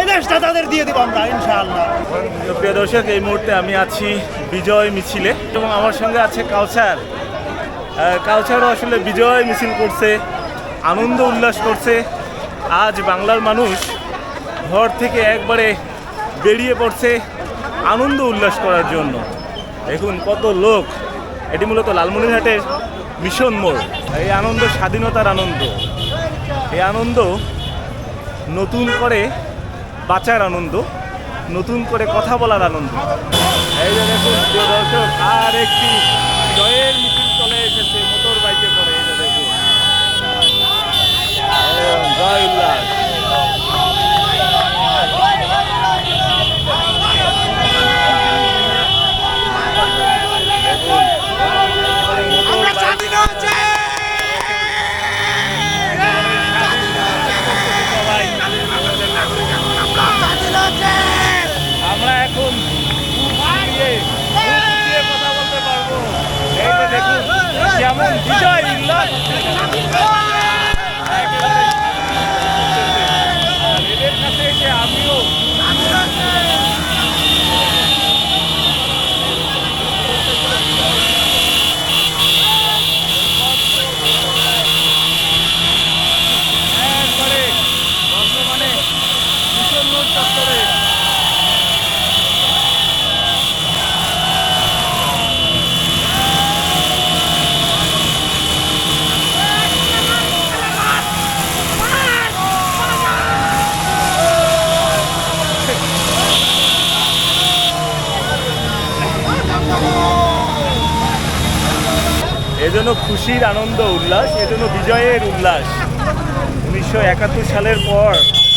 এই দেশটা তাদের দিয়ে দিব আমরা, ইনশাআল্লাহ। প্রিয় দর্শক, এই মুহূর্তে আমি আছি বিজয় মিছিলে এবং আমার সঙ্গে আছে কালচার কালচারও আসলে বিজয় মিছিল করছে, আনন্দ উল্লাস করছে। আজ বাংলার মানুষ ঘর থেকে একবারে বেরিয়ে পড়ছে আনন্দ উল্লাস করার জন্য। দেখুন কত লোক, এটি মূলত লালমনিরহাটের মিশন মোড়। এই আনন্দ স্বাধীনতার আনন্দ। এই আনন্দ নতুন করে বাঁচার আনন্দ, নতুন করে কথা বলার আনন্দ। এই দর্শক, আর একটি জয়ের মিছিল চলে এসেছে মোটর বাইকে করে এই যে দেখুন এই জয় উল্লাস আমরা স্বাধীন হচ্ছে সবাই স্বাধীন হচ্ছে আমরা এখন বুক দিয়ে বুক দিয়ে কথা বলতে পারব এই যে দেখুন কেমন বিজয় উল্লাস একেবারে আর এদের কাছে এসে আমিও একবারে বর্তমানে ভীষণ লোক চত্বরে এজন্য খুশির আনন্দ, উল্লাস, এজন্য বিজয়ের উল্লাস। উনিশশো একাত্তর সালের পর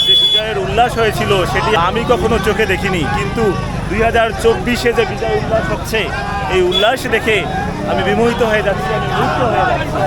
যে বিজয়ের উল্লাস হয়েছিল, সেটি আমি কখনো চোখে দেখিনি। কিন্তু দুই হাজার চব্বিশে যে বিজয় উল্লাস হচ্ছে, এই উল্লাস দেখে আমি বিমোহিত হয়ে যাচ্ছি, আমি মুক্ত হয়ে যাচ্ছি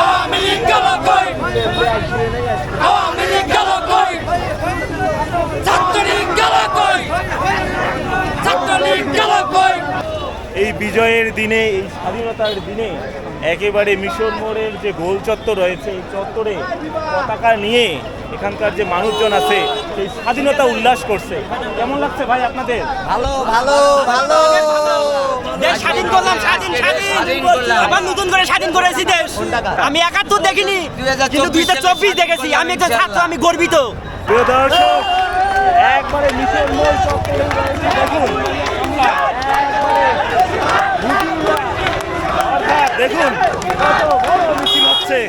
আওয়ামী লীগ গেল কই আওয়ামী লীগ গেল কই ছাত্রলীগ গেল কই ছাত্রলীগ গেল কই এই বিজয়ের দিনে এই স্বাধীনতার দিনে একেবারে মিশন মোড়ের যে গোল চত্বর রয়েছে এই চত্বরে পতাকা নিয়ে এখানকার যে মানুষজন আছে সেই স্বাধীনতা উল্লাস করছে। কেমন লাগছে ভাই আপনাদের? ভালো ভালো ভালো। স্বাধীন করলাম স্বাধীন স্বাধীন। আবার নতুন করে স্বাধীন করেছি দেশ। আমি একাত্তর দেখিনি কিন্তু দুই হাজার চব্বিশ দেখেছি। আমি একটা ছাত্র আমি গর্বিত। প্রিয় দর্শক একবারে মিশন মোড় চত্বরে দেখুন দেখুন। মিছিল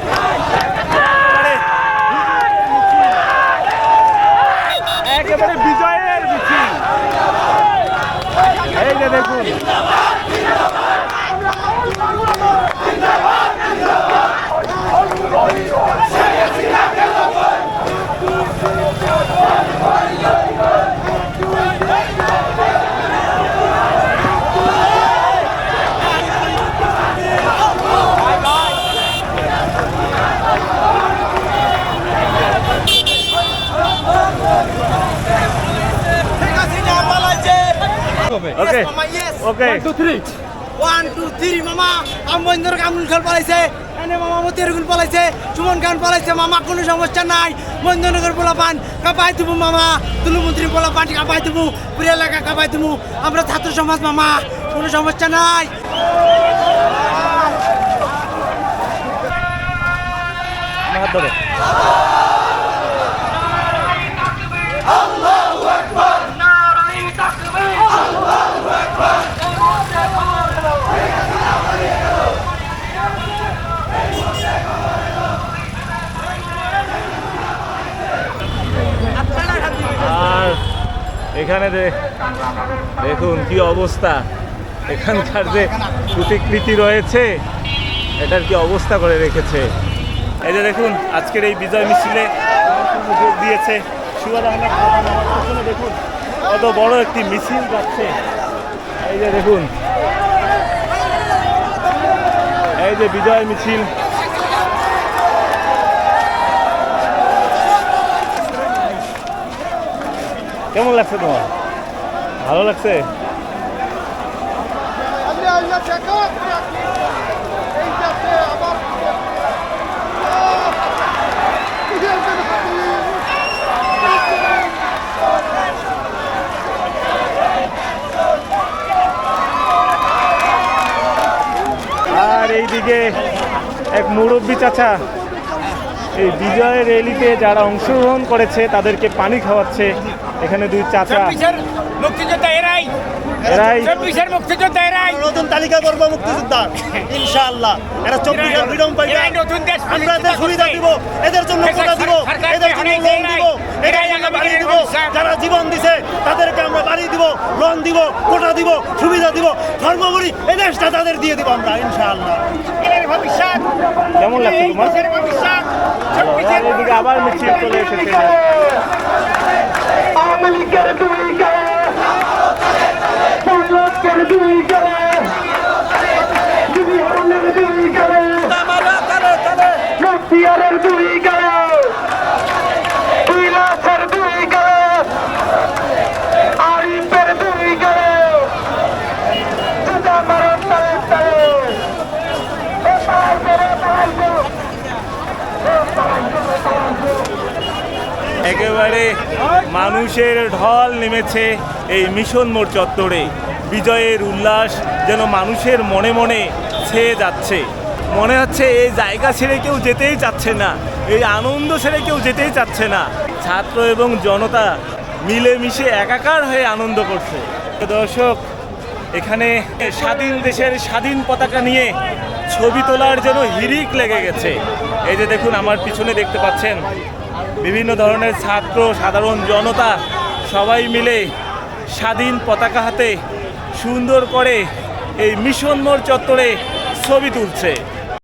একেবারে বিজয়ের মিছিল। এই যে দেখুন okay okay one two three মামা। আমবন্দর কামুল খেল পালাইছে। এনে মামা মতিরগুল পালাইছে। সুমন খান পালাইছে। মামা কোনো সমস্যা নাই। মন্দনগর পোলা পান কাপাই তুমু মামা। তুলুমন্ত্রী পোলা পান কাপাই তুমু। পুরো এলাকা কাপাই তুমু। আমরা ছাত্র সমাজ মামা। কোনো সমস্যা নাই। হাত ধরে আর এখানে যে দেখুন কি অবস্থা। এখানকার যে প্রতিকৃতি রয়েছে, এটার কি অবস্থা করে রেখেছে। এই যে দেখুন, আজকের এই বিজয় মিছিলে যোগ দিয়েছে সুয়াদ আহমেদ। দেখুন, কত বড় একটি মিছিল যাচ্ছে। এই যে দেখুন, এই যে বিজয় মিছিল কেমন লাগছে তোমার? ভালো লাগছে? আর এইদিকে এক মুরব্বী চাচা এই বিজয় র্যালিতে যারা অংশগ্রহণ করেছে তাদেরকে পানি খাওয়াচ্ছে এখানে দুই চাচা। মুক্তিযোদ্ধা এরাই। এরাই। চব্বিশের মুক্তিযোদ্ধা এরাই। নতুন তালিকা করব মুক্তিযোদ্ধা। ইনশাআল্লাহ। এরা চব্বিশের ফ্রিডম পাইবে। নতুন দেশ আমরা এদের সুবিধা দিব। এদের জন্য কোটা দিব। এদের জন্য লোন দিব এদের জন্য বাড়ি দিব যারা জীবন দিছে তাদেরকে আমরা বাড়ি দিব লোন দিব কোটা দিব সুবিধা দিব। সর্বোপরি এই দেশটা তাদের দিয়ে দিব আমরা ইনশাআল্লাহ। ভবিষ্যৎ। কেমন লাগছে তোমার? আবার মিছিল চলে এসেছে। দুই গায়ে দুই গায়ে দুই গায়ে দুই গায়ে কৈলাসের একেবারে মানুষের ঢল নেমেছে এই মিশন মোড় চত্বরে। বিজয়ের উল্লাস যেন মানুষের মনে মনে ছেয়ে যাচ্ছে। মনে হচ্ছে এই জায়গা ছেড়ে কেউ যেতেই চাচ্ছে না, এই আনন্দ ছেড়ে কেউ যেতেই চাচ্ছে না। ছাত্র এবং জনতা মিলেমিশে একাকার হয়ে আনন্দ করছে। দর্শক, এখানে স্বাধীন দেশের স্বাধীন পতাকা নিয়ে ছবি তোলার যেন হিরিক লেগে গেছে। এই যে দেখুন, আমার পিছনে দেখতে পাচ্ছেন, বিভিন্ন ধরনের ছাত্র, সাধারণ জনতা, সবাই মিলে স্বাধীন পতাকা হাতে সুন্দর করে এই মিশন মোড় চত্বরে ছবি তুলছে।